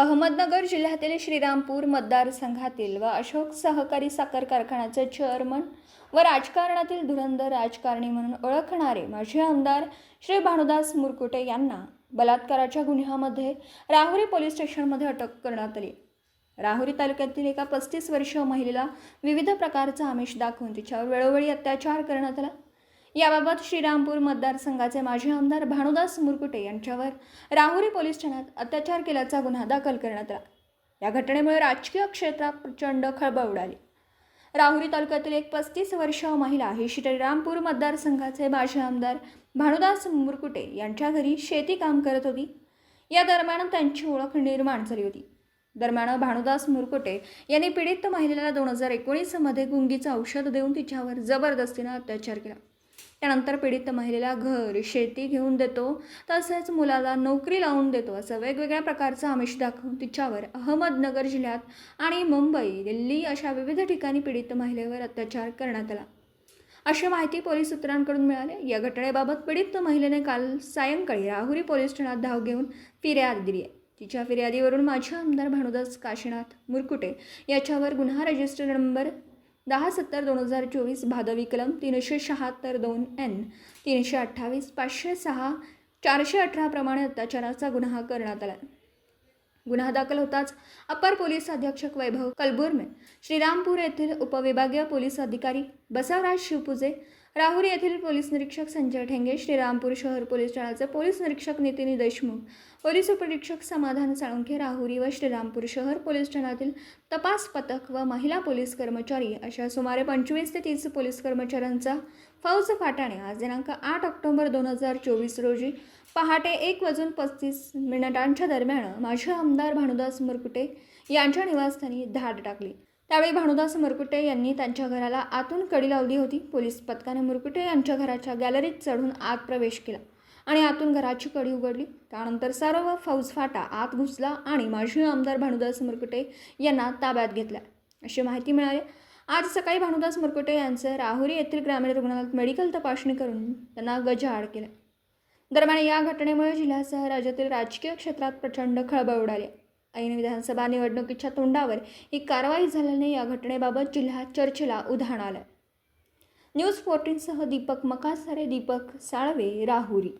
अहमदनगर जिल्ह्यातील श्रीरामपूर मतदारसंघातील व अशोक सहकारी साखर कारखान्याचे चेअरमन व राजकारणातील धुरंधर राजकारणी म्हणून ओळखणारे माजी आमदार श्री भानुदास मुरकुटे यांना बलात्काराच्या गुन्ह्यामध्ये राहुरी पोलीस स्टेशनमध्ये अटक करण्यात आली. राहुरी तालुक्यातील एका पस्तीस वर्षीय महिलेला विविध प्रकारचा आमिष दाखवून तिच्यावर वेळोवेळी अत्याचार करण्यात आला. याबाबत श्रीरामपूर मतदारसंघाचे माजी आमदार भानुदास मुरकुटे यांच्यावर राहुरी पोलीस ठाण्यात अत्याचार केल्याचा गुन्हा दाखल करण्यात आला. या घटनेमुळे राजकीय क्षेत्रात प्रचंड खळबळ उडाली. राहुरी तालुक्यातील एक पस्तीस वर्ष महिला ही श्रीरामपूर मतदारसंघाचे माजी आमदार भानुदास मुरकुटे यांच्या घरी शेती काम करत होती. या दरम्यान त्यांची ओळख निर्माण झाली होती. दरम्यान भानुदास मुरकुटे यांनी पीडित महिलेला दोन हजार एकोणीसमध्ये गुंगीचं औषध देऊन तिच्यावर जबरदस्तीनं अत्याचार केला. त्यानंतर पीडित महिलेला घर शेती घेऊन देतो. तसेच मुलाला नोकरी लावून देतो. असं वेगवेगळ्या प्रकारचं आमिष दाखवून तिच्यावर अहमदनगर जिल्ह्यात आणि मुंबई दिल्ली अशा विविध ठिकाणी पीडित महिलेवर अत्याचार करण्यात आला. अशी माहिती पोलीस सूत्रांकडून मिळाली. या घटनेबाबत पीडित महिलेने काल सायंकाळी राहुरी पोलीस ठाण्यात धाव घेऊन फिर्याद दिली आहे. तिच्या फिर्यादीवरून माजी आमदार भानुदास काशीनाथ मुरकुटे याच्यावर गुन्हा रजिस्टर नंबर दहा सत्तर दोन हजार चोवीस भादवी कलम तीनशे शहात्तर दोन एन तीनशे अठ्ठावीस पाचशे सहा चारशे अठराप्रमाणे अत्याचाराचा गुन्हा करण्यात आला. गुन्हा दाखल होताच अप्पर पोलीस अधीक्षक वैभव कलबुर्मे श्रीरामपूर येथील उपविभागीय पोलीस अधिकारी बसवराज शिवपुजे राहुरी येथील पोलीस निरीक्षक संजय ठेंगे श्रीरामपूर शहर पोलीस ठाण्याचे पोलीस निरीक्षक नितीन देशमुख पोलीस उपनिरीक्षक समाधान साळुंखे राहुरी व श्रीरामपूर शहर पोलीस ठाण्यातील तपास पथक व महिला पोलीस कर्मचारी अशा सुमारे पंचवीस ते तीस पोलीस कर्मचाऱ्यांचा फौज फाटाने आज दिनांक आठ ऑक्टोबर दोन हजार चोवीस रोजी पहाटे एक वाजून पस्तीस मिनिटांच्या दरम्यान माजी आमदार भानुदास मुरकुटे यांच्या निवासस्थानी धाड टाकली. त्यावेळी भानुदास मुरकुटे यांनी त्यांच्या घराला आतून कडी लावली होती. पोलीस पथकाने मुरकुटे यांच्या घराच्या गॅलरीत चढून आत प्रवेश केला आणि आतून घराची कडी उघडली. त्यानंतर सर्व फौजफाटा आत घुसला आणि माजी आमदार भानुदास मुरकुटे यांना ताब्यात घेतला. अशी माहिती मिळाली. आज सकाळी भानुदास मुरकुटे यांचं राहुरी येथील ग्रामीण रुग्णालयात मेडिकल तपासणी करून त्यांना गजाआड केला. दरम्यान या घटनेमुळे जिल्ह्यासह राज्यातील राजकीय क्षेत्रात प्रचंड खळबळ उडाली. ऐन विधानसभा निवडणुकीच्या तोंडावर ही कारवाई झाल्याने या घटनेबाबत जिल्ह्यात चर्चेला उधाण आलं न्यूज फोर्टीनसह दीपक मकासारे दीपक साळवे राहुरी.